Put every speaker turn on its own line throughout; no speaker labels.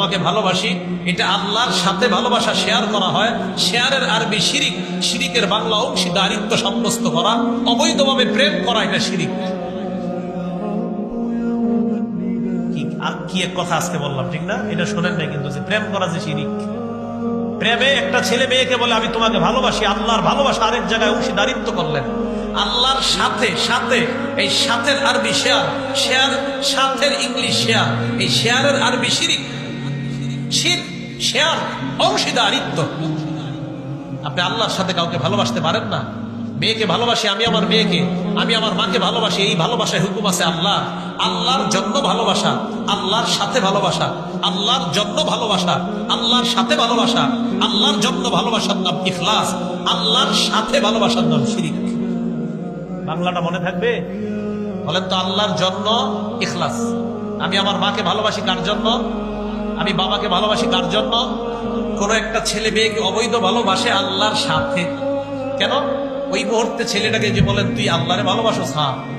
তোমাকে ভালোবাসি, এটা আল্লাহর সাথে ভালোবাসা শেয়ার করা হয়। শেয়ারের আরবি শিরিক, শিরিকের বাংলা অংশীদারিত্ব সাব্যস্ত করা, অবৈধভাবে প্রেম করা এটা শিরিক। আর কি কথা বললাম না? এটা শোনেন নাই কিন্তু যে প্রেম করা যে শিরিক। প্রেমে একটা ছেলে মেয়েকে বলে, আমি তোমাকে ভালোবাসি। আল্লাহর ভালোবাসা আরেক জায়গায় করলেন। আল্লাহর সাথে সাথে, এই সাথের আরবি শেয়ার সাথের ইংলিশ শেয়ার এই শেয়ারের আরবি শিরিক শির শেয়ার, অংশীদারিত্ব। আপনি আল্লাহর সাথে কাউকে ভালোবাসতে পারেন না। মেয়েকে ভালোবাসি, আমি আমার মেয়েকে, আমি আমার মাকে ভালোবাসি, এই ভালোবাসায় হুকুম আছে আল্লাহ। আল্লাহর জন্য ভালোবাসা, আল্লাহর সাথে ভালোবাসা, আল্লাহর জন্য ভালোবাসা, আল্লাহর সাথে ভালোবাসা, আল্লাহর জন্য ভালোবাসার নাম ইখলাস, আল্লাহর সাথে ভালোবাসার নাম শিরিক। বাংলাটা মনে থাকবে? বলেন তো, আল্লাহর জন্য ইখলাস। আমি আমার মাকে ভালোবাসি, কার জন্য? আমি বাবাকে ভালোবাসি কার জন্য কোনো একটা ছেলে মেয়েকে অবৈধ ভালোবাসে আল্লাহর সাথে। কেন? ওই মুহূর্তে ছেলেটাকে যে বলেন, তুই আল্লাহরে ভালোবাসো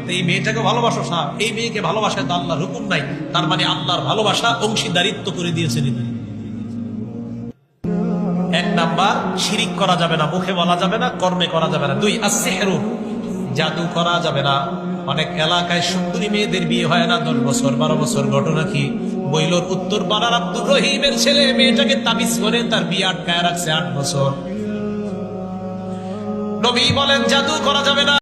তো এই মেয়েটাকে ভালোবাসো হ্যাঁ এই মেয়েকে ভালোবাসে তো আল্লাহর হুকুম নাই, তার মানে আল্লাহর ভালোবাসা অংশীদারিত্ব করে দিয়েছেন এক নাম্বার, শিরিক করা যাবে না, মুখে বলা যাবে না, কর্মে করা যাবে না। দুই আসেহেরু জাদু করা যাবে না। অনেক এলাকায় সুন্দরী মেয়েদের বিয়ে হয় না, দশ বছর, বারো বছর, ঘটনা কি? বইলোর উত্তর পাড়ার আব্দুর রহিমের ছেলে, মেয়েটাকে তাবিজ করে তার বিয়ে আটকায় রাখছে আট বছর। নবী বলেন, জাদু করা যাবে না।